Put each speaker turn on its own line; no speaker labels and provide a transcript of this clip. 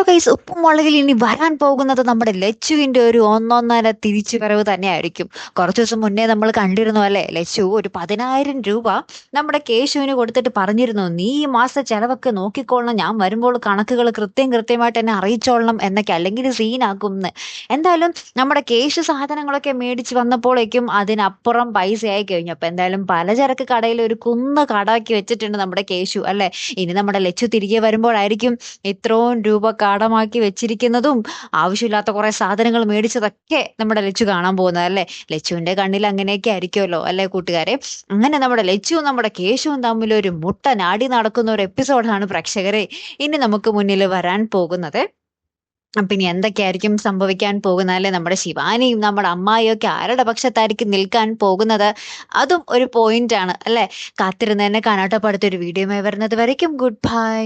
Hello guys ഉപ്പും മുളകിൽ ഇനി വരാൻ പോകുന്നത് നമ്മുടെ ലച്ചുവിന്റെ ഒരു ഒന്നൊന്നര തിരിച്ചു വരവ് തന്നെയായിരിക്കും. കുറച്ചു ദിവസം മുന്നേ നമ്മൾ കണ്ടിരുന്നു അല്ലേ? ലച്ചു ഒരു പതിനായിരം രൂപ നമ്മുടെ കേശുവിന് കൊടുത്തിട്ട് പറഞ്ഞിരുന്നു നീ ഈ മാസത്തെ ചെലവൊക്കെ നോക്കിക്കോളണം. ഞാൻ വരുമ്പോൾ കണക്കുകൾ കൃത്യം കൃത്യമായിട്ട് എന്നെ അറിയിച്ചോളണം എന്നൊക്കെ അല്ലെങ്കിൽ സീനാക്കും എന്ന് എന്തായാലും നമ്മുടെ കേശു സാധനങ്ങളൊക്കെ മേടിച്ച് വന്നപ്പോഴേക്കും അതിനപ്പുറം പൈസയായി കഴിഞ്ഞു. അപ്പൊ എന്തായാലും പലചരക്ക് കടയിൽ ഒരു കുന്ന് കടാക്കി വെച്ചിട്ടുണ്ട് നമ്മുടെ കേശു അല്ലെ? ഇനി നമ്മുടെ ലച്ചു തിരികെ വരുമ്പോഴായിരിക്കും ഇത്രയും രൂപ കടമാക്കി വെച്ചിരിക്കുന്നതും ആവശ്യമില്ലാത്ത കുറെ സാധനങ്ങൾ മേടിച്ചതൊക്കെ നമ്മുടെ ലച്ചു കാണാൻ പോകുന്നത് അല്ലെ? ലച്ചുവിന്റെ കണ്ണിൽ അങ്ങനെയൊക്കെ ആയിരിക്കുമല്ലോ അല്ലെ കൂട്ടുകാരെ? അങ്ങനെ നമ്മുടെ ലച്ചുവും നമ്മുടെ കേശുവും തമ്മിൽ ഒരു മുട്ട നാടി നടക്കുന്ന ഒരു എപ്പിസോഡാണ് പ്രേക്ഷകരെ ഇനി നമുക്ക് മുന്നിൽ വരാൻ പോകുന്നത്. ഇനി എന്തൊക്കെയായിരിക്കും സംഭവിക്കാൻ പോകുന്നത് അല്ലെ? നമ്മുടെ ശിവാനിയും നമ്മുടെ അമ്മായിയും ഒക്കെ ആരുടെ പക്ഷത്തായിരിക്കും നിൽക്കാൻ പോകുന്നത്? അതും ഒരു പോയിന്റ് ആണ് അല്ലെ? കാത്തിരുന്ന് തന്നെ കാണാട്ടപ്പെടുത്ത ഒരു വീഡിയോയുമായി വരുന്നത് വരയ്ക്കും. Good bye